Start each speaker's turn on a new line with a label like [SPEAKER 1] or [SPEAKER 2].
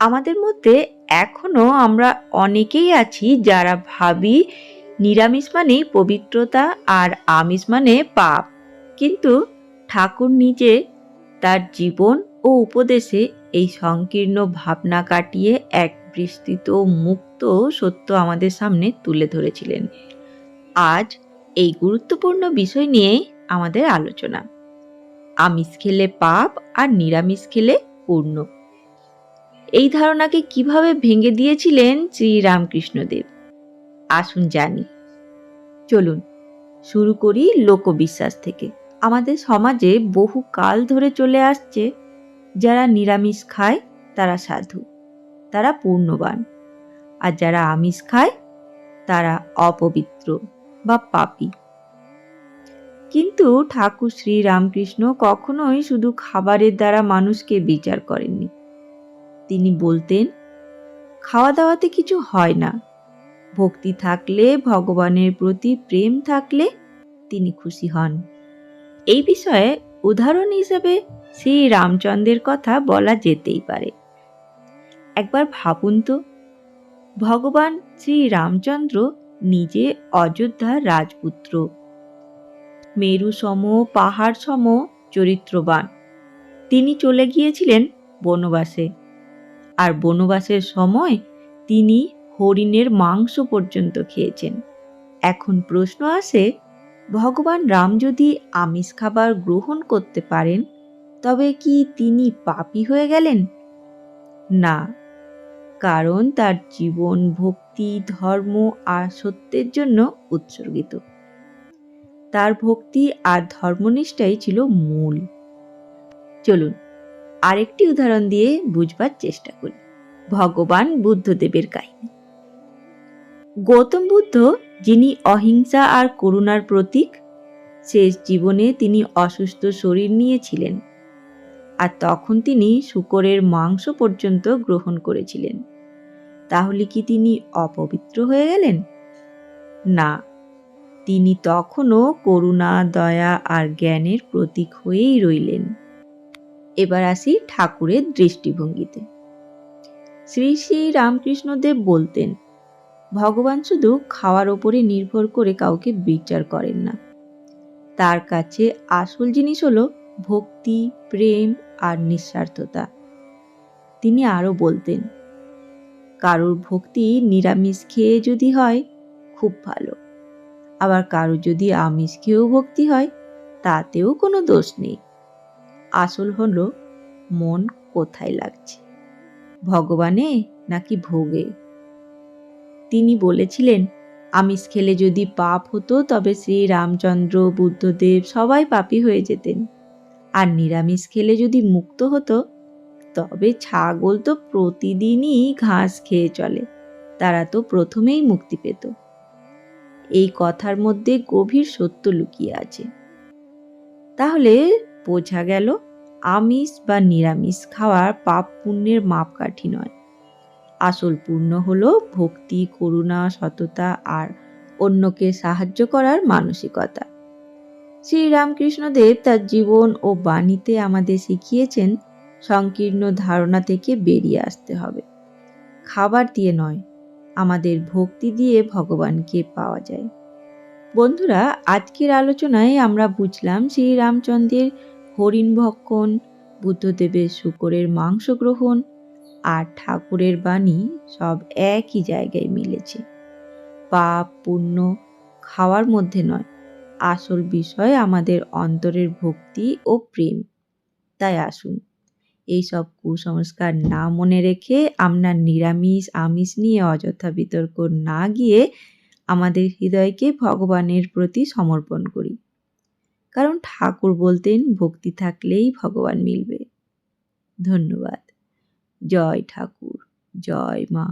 [SPEAKER 1] আমাদের মধ্যে এখনও আমরা অনেকেই আছি যারা ভাবি নিরামিষ মানে পবিত্রতা আর আমিষ মানে পাপ। কিন্তু ঠাকুর নিজে তার জীবন ও উপদেশে এই সংকীর্ণ ভাবনা কাটিয়ে এক বিস্তৃত মুক্ত সত্য আমাদের সামনে তুলে ধরেছিলেন। আজ এই গুরুত্বপূর্ণ বিষয় নিয়ে আমাদের আলোচনা। আমিষ খেলে পাপ আর নিরামিষ খেলে পূর্ণ এই ধারণাকে কীভাবে ভেঙে দিয়েছিলেন শ্রী রামকৃষ্ণদেব আসুন জানি। চলুন, শুরু করি লোকবিশ্বাস থেকে। আমাদের সমাজে বহু কাল ধরে চলে আসছে, যারা নিরামিষ খায়, তারা সাধু, তারা পূর্ণবান আর যারা আমিষ খায়, তারা অপবিত্র বা পাপি। কিন্তু ঠাকুর শ্রী রামকৃষ্ণ কখনোই শুধু খাবারের দ্বারা মানুষকে বিচার করেননি। তিনি বলতেন খাওয়া দাওয়াতে কিছু হয় না। ভক্তি থাকলে, ভগবানের প্রতি প্রেম থাকলে তিনি খুশি হন। এই বিষয়ে উদাহরণ হিসেবে শ্রী রামচন্দ্রের কথা বলা যেতেই পারে। একবার ভাবুন তো, ভগবান শ্রী রামচন্দ্র নিজে অযোধ্যার রাজপুত্র। মেরু সম পাহাড় সম চরিত্রবান। তিনি চলে গিয়েছিলেন বনবাসে। আর বনবাসের সময় তিনি হরিণের মাংস পর্যন্ত খেয়েছেন। এখন প্রশ্ন আসে, ভগবান রাম যদি আমিষ খাবার গ্রহণ করতে পারেন, তবে কি তিনি পাপী হয়ে গেলেন? না, কারণ তার জীবন, ভক্তি, ধর্ম আর সত্যের জন্য উৎসর্গিত। তার ভক্তি আর ধর্মনিষ্ঠাই ছিল মূল। চলুন আরেকটি উদাহরণ দিয়ে বুঝবার চেষ্টা করি। ভগবান বুদ্ধদেবের কাহিনী। গৌতম বুদ্ধ, যিনি অহিংসা আর করুণার প্রতীক, শেষ জীবনে তিনি অসুস্থ শরীর নিয়েছিলেন আর তখন তিনি শুকরের মাংস পর্যন্ত গ্রহণ করেছিলেন। তাহলে কি তিনি অপবিত্র হয়ে গেলেন? না, তিনি তখনও করুণা, দয়া আর জ্ঞানের প্রতীক হয়েই রইলেন। এবার আসি ঠাকুরের দৃষ্টিভঙ্গিতে। শ্রী শ্রী রামকৃষ্ণদেব বলতেন, ভগবান শুধু খাওয়ার ওপরে নির্ভর করে কাউকে বিচার করেন না। তার কাছে আসল জিনিস হলো ভক্তি, প্রেম আর নিঃস্বার্থতা। তিনি আরও বলতেন, কারোর ভক্তি নিরামিষ খেয়ে যদি হয়, খুব ভালো। আবার কারও যদি আমিষ খেয়েও ভক্তি হয়, তাতেও কোনো দোষ নেই। আসল হলো মন কোথায় লাগছে? ভগবানে নাকি ভোগে? তিনি বলেছিলেন, আমিষ খেলে যদি পাপ হতো তবে শ্রী রামচন্দ্র, বুদ্ধদেব সবাই পাপী হয়ে যেতেন। আর নিরামিষ খেলে যদি মুক্ত হতো, তবে ছাগল তো প্রতিদিনই ঘাস খেয়ে চলে, তারা তো প্রথমেই মুক্তি পেত। এই কথার মধ্যে গভীর সত্য লুকিয়ে আছে। তাহলে বোঝা গেল আমিষ বা নিরামিষ খাওয়ার পাপ পুণ্যের মাপকাঠি নয়। আসল পূর্ণ হল ভক্তি, করুণা, সততা আর অন্যকে সাহায্য করার মানসিকতা। শ্রীরামকৃষ্ণদেব তার জীবন ও বাণীতে আমাদের শিখিয়েছেন, সংকীর্ণ ধারণা থেকে বেরিয়ে আসতে হবে। খাবার দিয়ে নয়, আমাদের ভক্তি দিয়ে ভগবানকে পাওয়া যায়। বন্ধুরা, আজকের আলোচনায় আমরা বুঝলাম শ্রীরামচন্দ্রের হরিণ ভক্ষণ, বুদ্ধদেবের শুকরের মাংস গ্রহণ আর ঠাকুরের বাণী সব একই জায়গায় মিলেছে। পাপ, পুণ্য খাওয়ার মধ্যে নয়, আসল বিষয় আমাদের অন্তরের ভক্তি ও প্রেম। তাই আসুন, এইসব কুসংস্কার না মনে রেখে আমরা নিরামিষ, আমিষ নিয়ে অযথা বিতর্ক না গিয়ে আমাদের হৃদয়কে ভগবানের প্রতি সমর্পণ করি। কারণ ঠাকুর বলতেন ভক্তি থাকলেই ভগবান মিলবে। ধন্যবাদ। জয় ঠাকুর জয় মা।